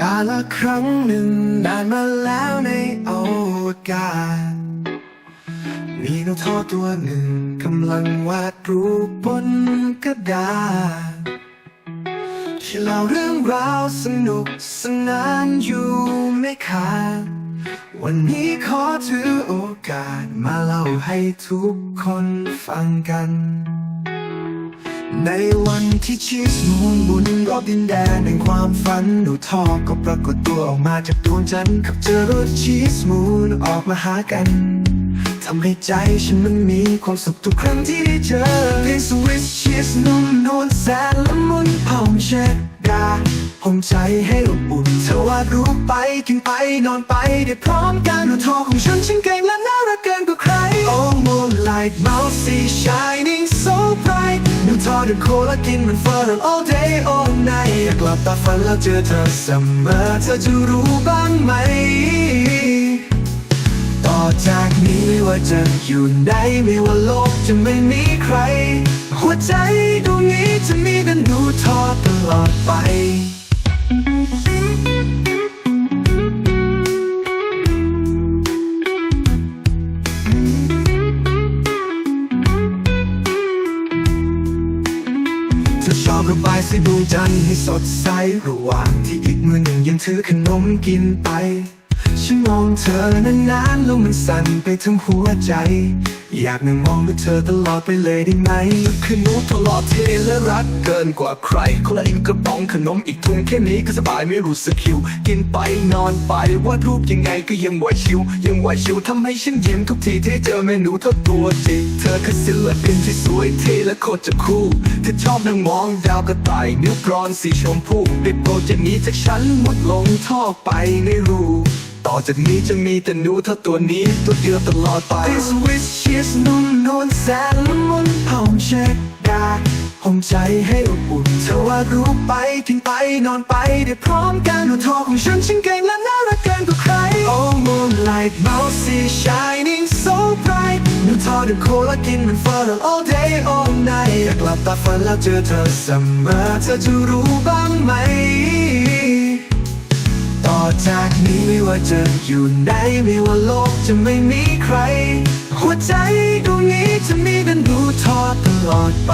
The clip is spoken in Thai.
กาละครั้งหนึ่งนานมาแล้วในโอวกาศมีนกทอตัวหนึ่งกำลังวาดรูปบนกระดาษที่เล่าเรื่องราวสนุกสนานอยู่ไม่ขาดวันนี้ขอถือโอกาสมาเล่าให้ทุกคนฟังกัน ในวันที่ชีสมูนบุนรอบดินแดนแห่งความฝันหนูทอก็ปรากฏตัวออกมาจากดวงจันทร์ขับเจอรถชีสมูนออกมาหากันทำให้ใจฉันมันมีความสุขทุกครั้งที่ได้เจอเพลงสวิสชีสนุ่มนวลแสนละมุนหอมเช็ดดาผมใจให้อบอุ่นเธอวาดรูปไปกินไปนอนไปได้พร้อมกันหนูทอของฉันฉันเก่งและน่ารักเกินกว่าใคร Oh moonlight mousy shining ดินโคและกินมันเฟอร์ all day all night อยากหลับตาฝันแล้วเจอเธอเสมอเธอจะรู้บ้างไหม ต่อจากนี้ไม่ว่าจะอยู่ไหนไม่ว่าโลกจะไม่มีใคร หัวใจดวงนี้จะมีแต่หนูทอดตลอดไป ธอชอบระบายสีดวงจันทร์ให้สดใสระหว่างที่อีกมือหนึ่งยังถือขนมกินไป ฉันมองเธอนานๆแล้วมันสั่นไปทั้งหัวใจ อยากนั่งมองดูเธอตลอดไปเลยได้ไหม คือหนูตลอดเทและรักเกินกว่าใครคนละอีกกระป๋องขนมอีกถุงแค่นี้ก็สบายไม่รู้สึกหิว กินไปนอนไปวาดรูปยังไงก็ยังไหวชิว ยังไหวชิวทำให้ฉันยิ้มทุกทีที่เจอเมนูเท่าตัวจริงเธอคือศิลปินที่สวยเทและโคตรจะคู่เธอชอบนั่งมองดาวกระต่ายนิ้วกรอนสีชมพูได้โปรดจะหนี้จากฉันมุดลงท่อไปในรู ต่อจากนี้จะมีแต่หนูเท่าตัวนี้ตัวเดียวตลอดไป This wish cheese นุ่มนวลแสนละมุนหอมเช็ดดาหอมใจให้อบอุ่นเธอว่ารู้ไปกินไปนอนไปได้พร้อมกันหนูทอของฉันฉันเก่งและน่ารักเกินกว่าใคร Oh moonlight mousy shining so bright หนูทอดินโคและกินมันเฟอร์ all day all night อยากหลับตาฝันแล้วเจอเธอเสมอเธอจะรู้บ้างไหม อจากนี้ไม่ว่าจะอยู่ไหนไม่ว่าโลกจะไม่มีใคร หัวใจดวงนี้จะมีแต่หนูทอดตลอดไป